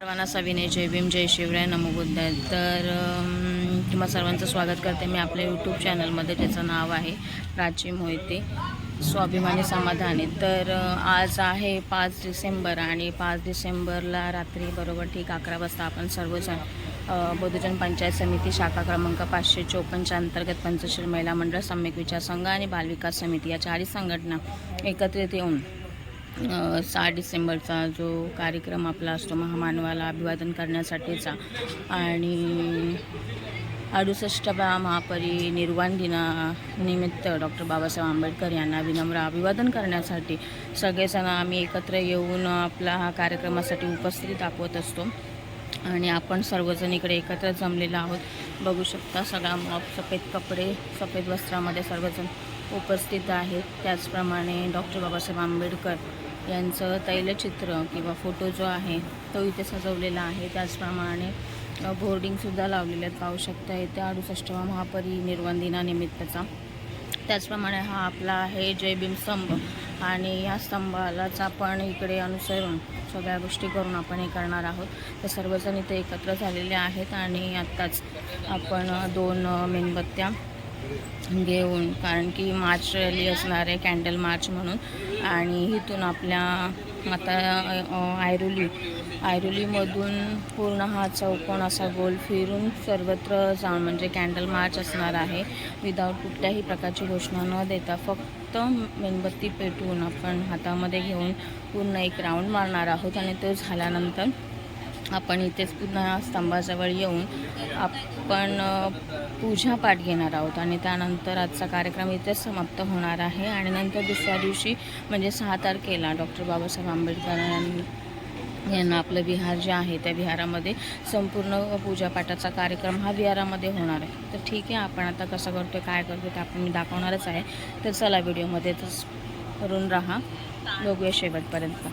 सर्वांना सविनय जय भीम जय शिवराय नमो बुद्ध तर अम, तुम्हा सर्वांचं स्वागत करते मी आपल्या यूट्यूब चॅनलमध्ये त्याचं नाव आहे प्राची मोहिते स्वाभिमानी समाधानी. तर आज आहे पाच डिसेंबर आणि पाच डिसेंबरला रात्री बरोबर ठीक अकरा वाजता आपण सर्वजण बहुजन बौद्धजन पंचायत समिती शाखा क्रमांक पाचशे चोपन्नच्या अंतर्गत पंचशील महिला मंडळ सम्यक विचार संघ आणि बालविकास समिती या चारही संघटना एकत्रित येऊन सहा डिसेंबरचा जो कार्यक्रम आपला असतो महामानवाला अभिवादन करण्यासाठीचा आणि अडुसष्टव्या महापरिनिर्वाण दिनानिमित्त डॉक्टर बाबासाहेब आंबेडकर यांना विनम्र अभिवादन करण्यासाठी सगळेजण आम्ही एकत्र येऊन आपला हा कार्यक्रमासाठी उपस्थिती दाखवत असतो. आणि आपण सर्वजण इकडे एकत्र जमलेलो आहोत. बघू शकता सगळा मॉप सफेद कपडे सफेद वस्त्रामध्ये सर्वजण उपस्थित आहेत. त्याचप्रमाणे डॉक्टर बाबासाहेब आंबेडकर यांचं तैलचित्र किंवा फोटो जो आहे तो इथे सजवलेला आहे. त्याचप्रमाणे बोर्डिंगसुद्धा लावलेले आहेत. पाहू शकता इथे अडुसष्टवा महापरिनिर्वाण दिनानिमित्तचा. त्याचप्रमाणे हा आपला आहे जय भीम स्तंभ. आणि या स्तंभालाच आपण इकडे अनुसरून सगळ्या गोष्टी करून आपण हे करणार आहोत. तर सर्वजण इथे एकत्र झालेले आहेत आणि आत्ताच आपण दोन मेणबत्त्या घेऊन कारण की मार्च रॅली असणार आहे कॅन्डल मार्च म्हणून. आणि इथून आपल्या आता आयरोली आयरोलीमधून पूर्ण हा चौकोन असा गोल फिरून सर्वत्र जाऊन म्हणजे कॅन्डल मार्च असणार आहे. विदाऊट कुठल्याही प्रकारची घोषणा न देता फक्त मेणबत्ती पेटवून आपण हातामध्ये घेऊन पूर्ण एक राऊंड मारणार आहोत. आणि तो झाल्यानंतर आपण इथेच पुन्हा स्तंभाजवळ येऊन आप आपण पूजा पाठ घेणार आहोत आणि त्यानंतर आजचा कार्यक्रम इथेच समाप्त होणार आहे आणि नंतर दुसऱ्या दिवशी म्हणजे सहा तारखेला डॉक्टर बाबासाहेब आंबेडकर यांना आपलं विहार जे आहे त्या विहारामध्ये संपूर्ण पूजापाठाचा कार्यक्रम हा विहारामध्ये होणार आहे. तर ठीक आहे आपण आता कसं करतो काय करतो ते आपण मी दाखवणारच आहे. तर चला व्हिडिओमध्ये तस करून राहा. बघूया शेवटपर्यंत.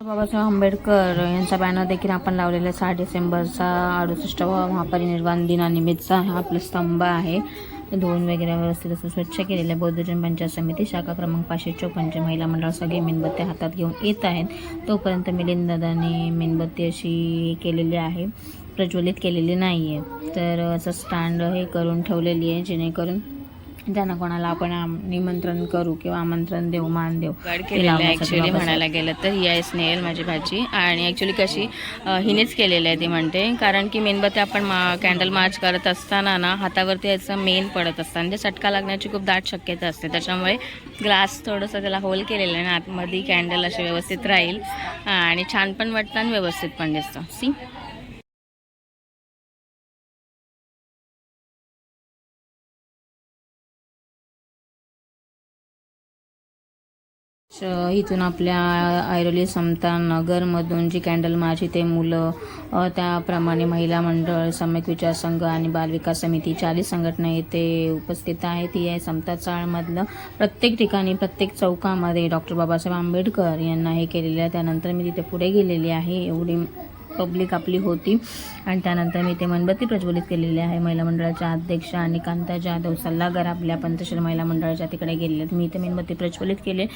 बाबासाहेब आंबेडकर यांचा बॅनर देखील आपण लावलेला सहा डिसेंबरचा अडुसष्टवा महापरिनिर्वाण दिनानिमित्तचा हा आपला स्तंभ आहे. धुवून वगैरे व्यवस्थित असं स्वच्छ केलेलं आहे बौद्धजन पंचायत समिती शाखा क्रमांक पाचशे चोपन्नचे महिला मंडळ सगळे मेणबत्ती हातात घेऊन येत आहेत. तोपर्यंत मिलिंददाने मेणबत्ती अशी केलेली आहे. प्रज्वलित केलेली नाही आहे तर असं स्टँड हे करून ठेवलेली आहे जेणेकरून त्यांना कोणाला आपण निमंत्रण करू किंवा आमंत्रण देऊ मान देऊ केलेलं ॲक्च्युली म्हणायला गेलं तर ही आहे स्नेहल माझी भाजी आणि ॲक्च्युली कशी हिनेच केलेलं आहे ती म्हणते. कारण की मेणबत्ती आपण मा कॅन्डल मार्च करत असताना ना हातावरती याचं मेन पडत असतं. म्हणजे चटका लागण्याची खूप दाट शक्यता असते. त्याच्यामुळे ग्लास थोडंसं त्याला होल केलेलं आहे ना आतमध्ये कॅन्डल असे व्यवस्थित राहील. आणि छान पण वाटतं आणि व्यवस्थित पण दिसतं. सी इथून आपल्या ऐरोली समता नगरमधून जी कॅन्डल मार्च ते मुलं त्याप्रमाणे महिला मंडळ सम्यक विचार संघ आणि बालविकास समिती चाळीस संघटना येथे उपस्थित आहेत. ती आहे समता चाळमधलं प्रत्येक ठिकाणी प्रत्येक चौकामध्ये डॉक्टर बाबासाहेब आंबेडकर यांना हे केलेलं आहे. त्यानंतर मी तिथे पुढे गेलेली आहे. एवढी पब्लिक आपली होती. आणि त्यानंतर मी ते मेणबत्ती प्रज्वलित केलेली आहे. महिला मंडळाच्या अध्यक्ष आणि कांता जाधव सल्लागार आपल्या पंतशील महिला मंडळाच्या तिकडे गेलेले आहेत. मी ते मेणबत्ती प्रज्वलित केले.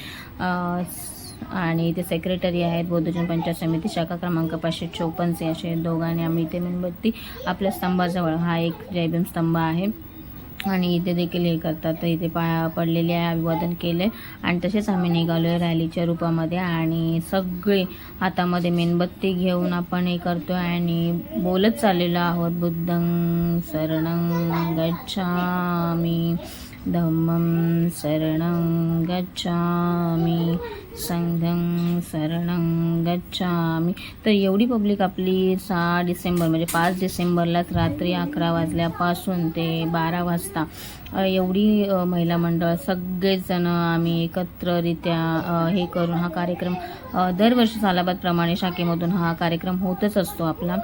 आणि इथे सेक्रेटरी आहेत बौद्धजन पंचायत समिती शाखा क्रमांक पाचशे चोपन्नचे असे दोघांनी आम्ही ते मेणबत्ती आपल्या स्तंभाजवळ. हा एक जयभीम स्तंभ आहे. आणि इथे देखील हे करतात. तर इथे पाया पडलेले आहे अभिवादन केले आणि तसेच आम्ही निघालो आहे रॅलीच्या रूपामध्ये. आणि सगळे हातामध्ये मेणबत्ती घेऊन आपण हे करतो आणि बोलत चाललेलो आहोत. बुद्धं शरणं गच्छामी. धम्मं शरणं गच्छामी. संघं शरणं गच्छामी. तर एवढी पब्लिक आपली सहा डिसेंबर म्हणजे पाच डिसेंबरलाच रात्री अकरा वाजल्यापासून ते बारा वाजता एवढी महिला मंडळ सगळेजण आम्ही एकत्ररित्या हे करून हा कार्यक्रम दरवर्षी सालाबादप्रमाणे शाखेमधून हा कार्यक्रम होतच असतो आपला.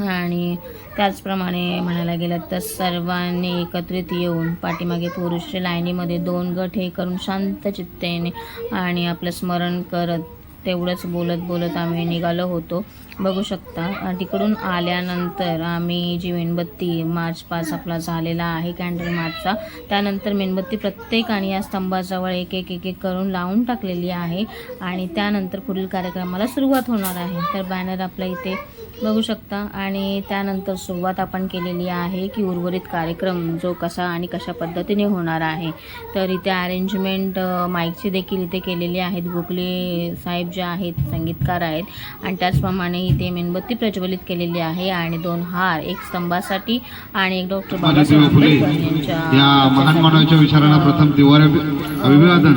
आणि त्याचप्रमाणे म्हणायला गेलं तर सर्वांनी एकत्रित येऊन पाठीमागे पुरुष लाईनीमध्ये दोन गट हे करून शांत चित्तेने आणि आपलं स्मरण करत तेवढंच बोलत बोलत आम्ही निघालो होतो. बघू शकता तिकडून आल्यानंतर आम्ही जी मेणबत्ती मार्च पास आपला झालेला आहे कॅन्डल मार्चचा त्यानंतर मेणबत्ती प्रत्येकाने या स्तंभाजवळ एक एक एक एक करून लावून टाकलेली आहे आणि त्यानंतर पुढील कार्यक्रमाला सुरुवात होणार आहे. तर बॅनर आपल्या इथे बघू शकता. आणि त्यानंतर सुरुवात आपण केलेली आहे की उर्वरित कार्यक्रम जो कसा आणि कशा पद्धतीने होणार आहे. तर इथे अरेंजमेंट माईकची देखील इथे केलेली आहेत. गोखले साहेब जे आहेत संगीतकार आहेत. आणि त्याचप्रमाणे इथे मेणबत्ती प्रज्वलित केलेली आहे आणि दोन हार एक स्तंभासाठी आणि एक डॉक्टर बाबासाहेब आंबेडकर यांच्या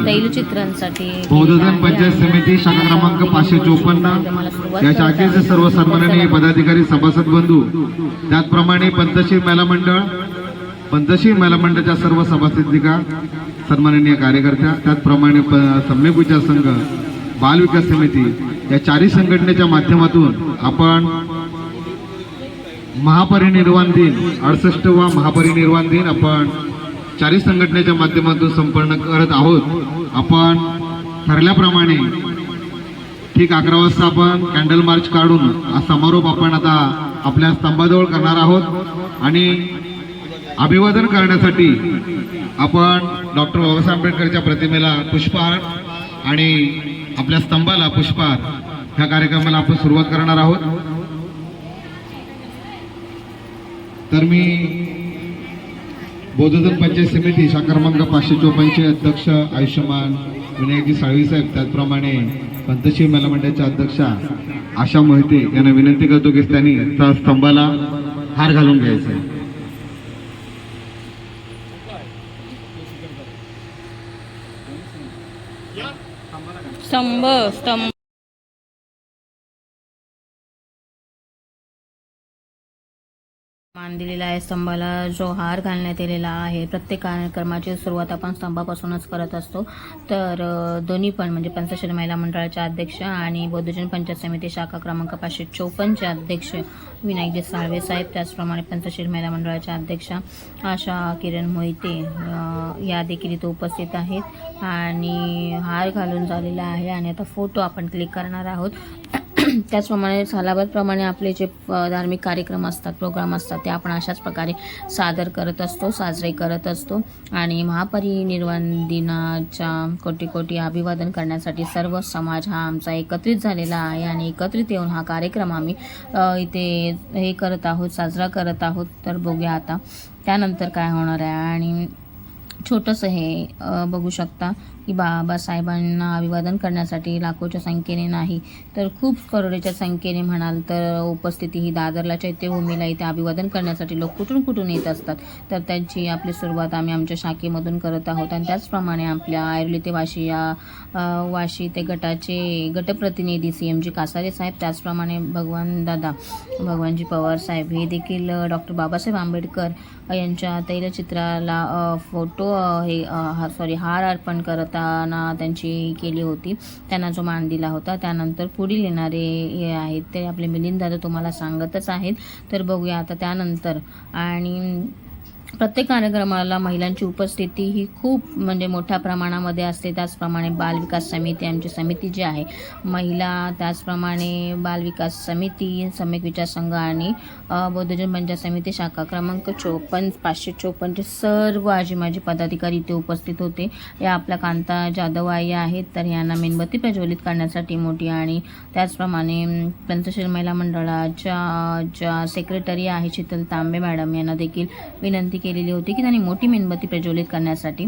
तैलचित्रांसाठी पंचायत समिती शाखा क्रमांक पाचशे चोपन्न. सर्व सन्माननीय पदाधिकारी सभासद बंधू त्याचप्रमाणे पंतशील महिला मंडळ पंतशील महिला मंडळाच्या सर्व सभासदिका सन्माननीय कार्यकर्त्या त्याचप्रमाणे प- सम्यक विचार संघ बाल विकास समिती या चारही संघटनेच्या माध्यमातून आपण महापरिनिर्वाण दिन अडसष्टवा महापरिनिर्वाण दिन आपण चारही संघटनेच्या माध्यमातून संपन्न करत आहोत. आपण ठरल्याप्रमाणे ठीक अकरा वाजता आपण कॅन्डल मार्च काढून हा समारोप आपण आता आपल्या स्तंभाजवळ करणार आहोत. आणि अभिवादन करण्यासाठी आपण डॉक्टर बाबासाहेब आंबेडकरच्या प्रतिमेला पुष्पहार आणि आपल्या स्तंभाला पुष्पहार ह्या कार्यक्रमाला आपण सुरुवात करणार आहोत. तर मी बौद्धधन पंचायत समिती शाखा क्रमांक पाचशे चोपन्नचे अध्यक्ष आयुष्यमान विनायकजी साळवी साहेब त्याचप्रमाणे पंतशिव महिला मंडळाच्या अध्यक्षा आशा मोहिते यांना विनंती करतो की त्यांनी त्या स्तंभाला हार घालून घ्यायचा आहे. स्तंभ स्तंभ मान दिलेला आहे. स्तंभाला जो हार घालण्यात आलेला आहे. प्रत्येक कार्यक्रमाची सुरुवात आपण स्तंभापासूनच करत असतो. तर दोन्ही पण म्हणजे पंचशील महिला मंडळाच्या अध्यक्ष आणि बौद्धजन पंचायत समिती शाखा क्रमांक पाचशे चौपन्नचे अध्यक्ष विनायकजी साळवे साहेब त्याचप्रमाणे पंचशील महिला मंडळाच्या अध्यक्षा आशा किरण मोहिते या देखील इथे उपस्थित आहेत. आणि हार घालून झालेला आहे. आणि आता फोटो आपण क्लिक करणार आहोत. त्याचप्रमाणे सालाबादप्रमाणे आपले जे धार्मिक कार्यक्रम असतात प्रोग्राम असतात ते आपण अशाच प्रकारे सादर करत असतो साजरे करत असतो. आणि महापरिनिर्वाण दिनाच्या कोटी कोटी अभिवादन करण्यासाठी सर्व समाज हा आमचा एकत्रित झालेला आहे आणि एकत्रित येऊन हा कार्यक्रम आम्ही इथे हे करत आहोत साजरा करत आहोत. तर बघूया आता त्यानंतर काय होणार आहे. आणि छोटंसं हे बघू शकता की बाबासाहेबांना अभिवादन करण्यासाठी लाखोच्या संख्येने नाही तर खूप करोडेच्या संख्येने म्हणाल तर उपस्थिती ही दादरला चैत्यभूमीला इथे अभिवादन करण्यासाठी लोक कुठून कुठून येत असतात? तर त्यांची आपली सुरुवात आम्ही आमच्या शाखेमधून करत आहोत आणि त्याचप्रमाणे आपल्या आयुर्ली ते वाशी या वाशी ते गटाचे गटप्रतिनिधी सी एम जी कासारे साहेब त्याचप्रमाणे भगवान दादा भगवानजी पवार साहेब हे देखील डॉक्टर बाबासाहेब आंबेडकर यांच्या तैलचित्राला फोटो हे सॉरी हार अर्पण करत त्यांना त्यांची केली होती. त्यांना जो मान दिला होता. त्यानंतर पुढील येणारे हे आहेत ते आपले मिलिंद दादा तुम्हाला सांगतच आहेत. तर बघूया आता त्यानंतर. आणि प्रत्येक कार्यक्रमाला महिलांची उपस्थिती ही खूप म्हणजे मोठ्या प्रमाणामध्ये असते. त्याचप्रमाणे बालविकास समिती आमची समिती जी आहे महिला त्याचप्रमाणे बालविकास समिती सम्यक विचार संघ आणि बौद्धजन पंचायत समिती शाखा क्रमांक चोपन्न पाचशे चोपन्नचे सर्व आजी माझे पदाधिकारी इथे उपस्थित होते. या आपल्या कांता जाधव आई आहेत तर यांना मेणबत्ती प्रज्वलित करण्यासाठी मोठी आणि त्याचप्रमाणे पंचशील महिला मंडळाच्या ज्या सेक्रेटरी आहे शीतल तांबे मॅडम यांना देखील विनंती केलेली होती की त्यांनी मोठी मेणबत्ती प्रज्वलित करण्यासाठी.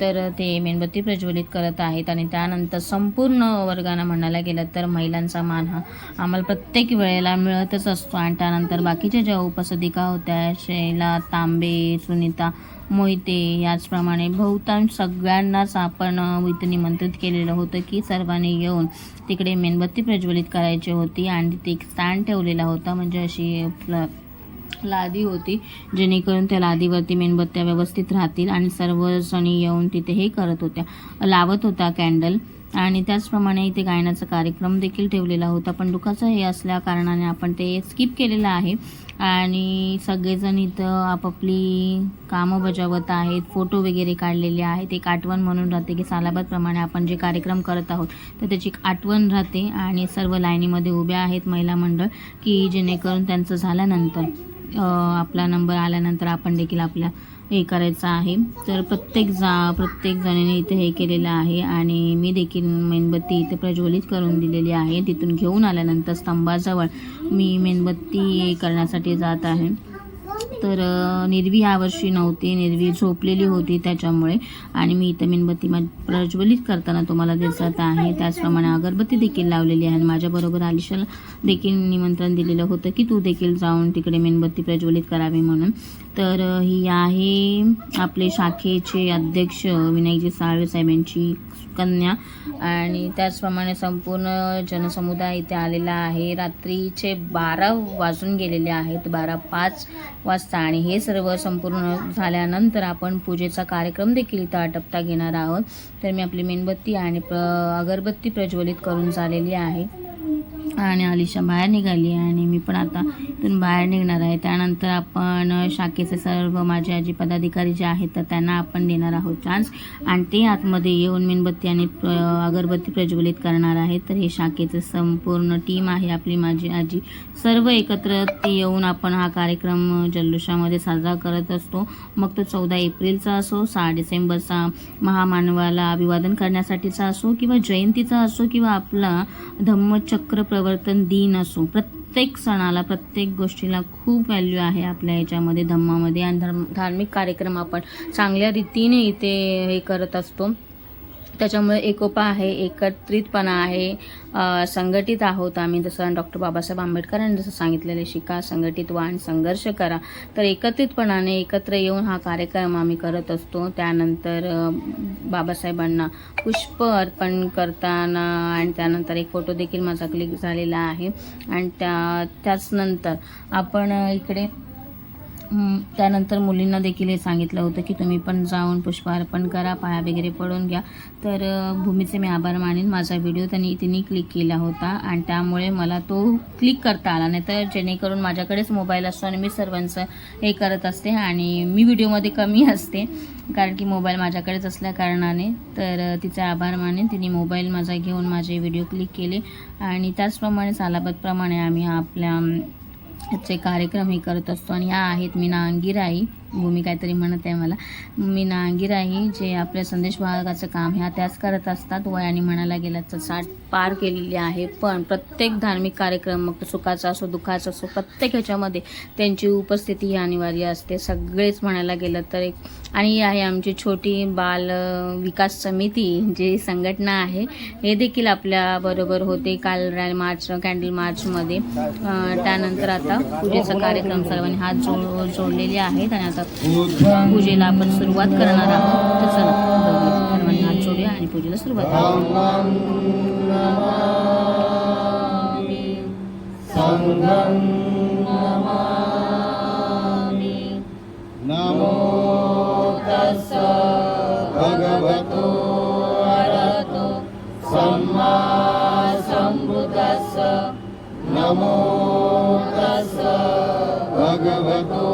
तर ते मेणबत्ती प्रज्वलित करत आहेत आणि त्यानंतर संपूर्ण वर्गानं म्हणायला गेलं तर महिलांचा मान हा आम्हाला प्रत्येक वेळेला मिळतच असतो. आणि त्यानंतर बाकीच्या ज्या उपसदिका होत्या शैला तांबे सुनीता मोहिते याचप्रमाणे बहुतांश सगळ्यांनाच आपण अ, इथे निमंत्रित केलेलं होतं की सर्वांनी येऊन तिकडे मेणबत्ती प्रज्वलित करायची होती. आणि तिथे एक स्टँड ठेवलेला होता. म्हणजे अशी लादी होती जेणेकरून त्या लादीवरती मेणबत्त्या व्यवस्थित राहतील आणि सर्वजणी येऊन तिथे हे करत होत्या. लावत होत्या कॅन्डल आणि त्याचप्रमाणे इथे गायनाचा कार्यक्रम देखील ठेवलेला होता. पण दुःखाचं हे असल्या कारणाने आपण ते स्किप केलेलं आहे. आणि सगळेजण इथं आपापली कामं बजावत आहेत फोटो वगैरे काढलेले आहेत. एक आठवण म्हणून राहते की सालाबादप्रमाणे आपण जे कार्यक्रम करत आहोत तर त्याची एक आठवण राहते. आणि सर्व लाईनीमध्ये उभ्या आहेत महिला मंडळ की जेणेकरून त्यांचं झाल्यानंतर आपला नंबर आल्यानंतर आपण देखील आपल्या हे करायचं आहे. तर प्रत्येक जा प्रत्येक जणीने इथे हे केलेलं आहे आणि मी देखील मेणबत्ती इथे प्रज्वलित करून दिलेली आहे. तिथून घेऊन आल्यानंतर स्तंभाजवळ मी मेणबत्ती करण्यासाठी जात आहे. तर निर्वी यावर्षी नव्हती. निर्वी झोपलेली होती त्याच्यामुळे. आणि मी इथं मेणबत्ती मा- प्रज्वलित करताना तुम्हाला दिसत आहे. त्याचप्रमाणे अगरबत्ती देखील लावलेली आहे. आणि माझ्याबरोबर आलिशाला देखील निमंत्रण दिलेलं होतं की तू देखील जाऊन तिकडे मेणबत्ती प्रज्वलित करावी म्हणून. तर ही आहे आपले शाखेचे अध्यक्ष विनायकजी साळवे साहेबांची कन्या. आणि त्याचप्रमाणे संपूर्ण जनसमुदाय इथे आलेला आहे. रात्रीचे बारा वाजून गेलेले आहेत. बारा पाच वाजता आणि हे सर्व संपूर्ण झाल्यानंतर आपण पूजेचा कार्यक्रम देखील इथं आटपता घेणार आहोत. तर मी आपली मेणबत्ती आणि प्र अगरबत्ती प्रज्वलित करून झालेली आहे. आणि अलिशा बाहेर निघाली आणि मी पण आता इथून बाहेर निघणार आहे. त्यानंतर आपण शाखेचे सर्व माझे आजी पदाधिकारी जे आहेत तर त्यांना आपण देणार आहोत चान्स आणि ते आतमध्ये येऊन मेणबत्ती आणि अगरबत्ती प्रज्वलित करणार आहेत. तर हे शाखेचं संपूर्ण टीम आहे आपली माझी आजी. सर्व एकत्र ते येऊन आपण हा कार्यक्रम जल्लोषामध्ये साजरा करत असतो. मग तो चौदा एप्रिलचा असो सहा डिसेंबरचा महामानवाला अभिवादन करण्यासाठीचा असो किंवा जयंतीचा असो किंवा आपला धम्मचक्र प्रवर्तन दिन असो प्रत्येक सणाला प्रत्येक गोष्टीला खूप व्हॅल्यू आहे आपल्या याच्यामध्ये धम्मामध्ये. आणि धर्म धार्मिक कार्यक्रम आपण चांगल्या रीतीने इथे हे करत असतो. त्याच्यामुळे एकोपा आहे एकत्रितपणा आहे. संघटित आहोत आम्ही जसं डॉक्टर बाबासाहेब आंबेडकरांनी जसं सांगितलेलं शिका संघटित व्हा आणि संघर्ष करा. तर एकत्रितपणाने एकत्र येऊन हा कार्यक्रम आम्ही करत असतो. त्यानंतर बाबासाहेबांना पुष्प अर्पण करताना आणि त्यानंतर एक फोटो देखील माझा क्लिक झालेला आहे. आणि त्या त्याच नंतर आपण इकडे त्यानंतर मुलींना देखील हे सांगितलं होतं की तुम्ही पण जाऊन पुष्पार्पण करा पाया वगैरे पडून घ्या. तर भूमीचे मी आभार मानेन माझा व्हिडिओ त्यांनी तिने क्लिक केला होता आणि त्यामुळे मला तो क्लिक करता आला नाही तर जेणेकरून माझ्याकडेच मोबाईल असतो आणि मी सर्वांचं हे करत असते आणि मी व्हिडिओमध्ये कमी असते कारण की मोबाईल माझ्याकडेच असल्या कारणाने. तर तिचा आभार मानेन. तिने मोबाईल माझा घेऊन माझे व्हिडिओ क्लिक केले आणि त्याचप्रमाणे सालाबतप्रमाणे आम्ही आपल्या चे कार्यक्रम हे करत असतो. आणि ह्या आहेत मीना अंगिराई. भूमी काहीतरी म्हणत आहे मला. मीना अंगिराई जे आपल्या संदेश वाहकाचं काम ह्या त्याच करत असतात. वयाने म्हणायला गेलं तर साठ पार केलेली आहे. पण प्रत्येक धार्मिक कार्यक्रम मग सुखाचा असो दुःखाचा असो प्रत्येक ह्याच्यामध्ये त्यांची उपस्थिती ही अनिवार्य असते. सगळेच म्हणायला गेलं तर एक आणि ही आहे आमची छोटी बाल विकास समिती जी संघटना आहे. हे देखील आपल्याबरोबर होते काल रॅ- मार्च कॅन्डल मार्चमध्ये. त्यानंतर आता पूजेचा कार्यक्रम सर्वांनी हात जोड जोडलेले आहेत आणि आता पूजेला आपण सुरुवात करणार आहोत. तर चला सर्वांनी हात जोडूया आणि पूजेला सुरुवात नमो तस्स भगवतो अरहतो. सम्मा सम्बुद्धस्स नमो तस्स भगवतो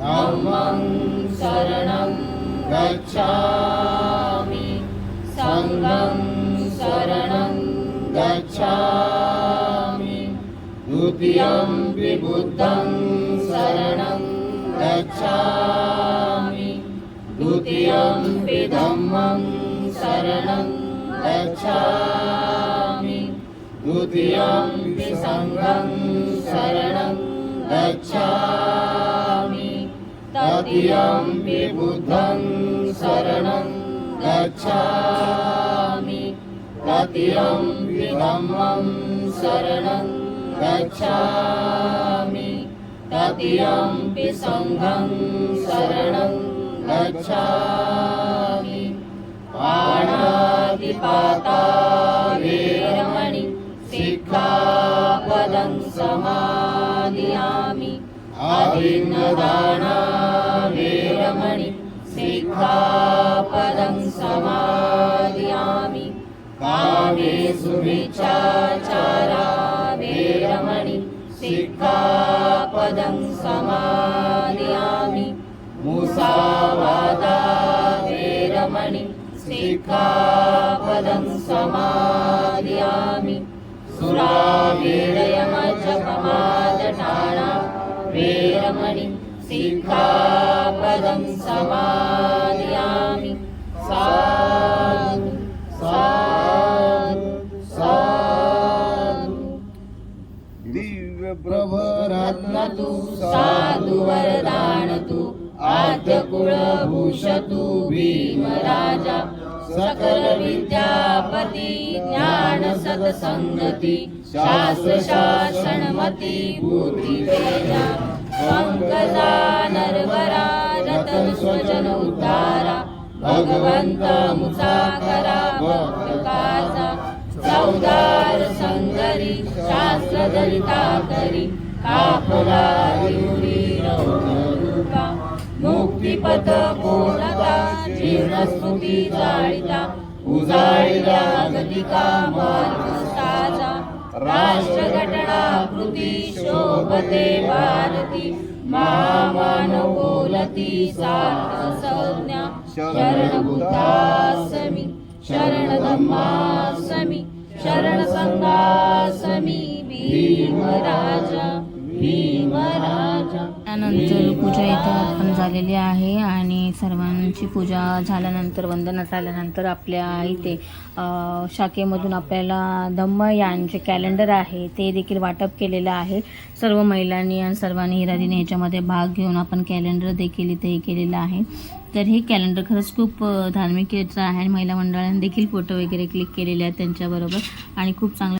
धम्मं शरणं गच्छामि सङ्गं शरणं गच्छामि द्वितीयं विबुद्धं शरणं गच्छामि द्वितीयं विधम्मं शरणं गच्छामि द्वितीयं विसङ्गं शरणं गच्छामि तृतीयं विबुद्धं शरणं गच्छामि। तृतीयं विधम्मं शरणं गच्छामि। तृतीयं विसङ्गं शरणं गच्छामि। पाणातिपाता वेरमणि सिक्खापदं समादियामि आदिन्नदाना वेरमणि सिक्खापदं समादियामि। कामेषु मिच्छाचारा वेरमणि सिक्खापदं समादियामि। मुसावादा वेरमणि सिक्खापदं समादियामि। सुरावीरयमजपमादटाणा सिक्खापदं समादयामि साधु साधु साधु। दिव्यप्रभरत्नतु साधु वरदानतु आद्यकुलभूषतु भीमराजा। सकलविद्यापति विद्यापति शास्त्रशासनमति सत्संगति शास्त्र पंकजा नरवरा रतन स्वजन उद्धारा भगवंत मुसाकरा भक्त काजा चौदार संगरी शास्त्र दलिता करी काफला युरी रूपा मुक्तिपथ बोलता जीर्णस्तुती जाळिता उजाळिला गतिका मार्ग राष्ट्रघटना कृती शोभते भारती महामानव बोलती सार्थ संज्ञा शरण बुद्धासमी शरण भीमराजा भीमराजा। त्यानंतर पूजा इथं पण झालेली आहे आणि सर्वांची पूजा झाल्यानंतर वंदना झाल्यानंतर आपल्या इथे शाखेमधून आपल्याला धम्म यांचे कॅलेंडर आहे. ते देखील वाटप केलेलं आहे. सर्व महिलांनी आणि सर्वांनी हिरादीने याच्यामध्ये भाग घेऊन आपण कॅलेंडर देखील इथे हे केलेलं आहे. तर हे कॅलेंडर खरंच खूप धार्मिक याचं आहे आणि महिला मंडळांनी देखील फोटो वगैरे क्लिक केलेले आहेत त्यांच्याबरोबर. आणि खूप चांगलं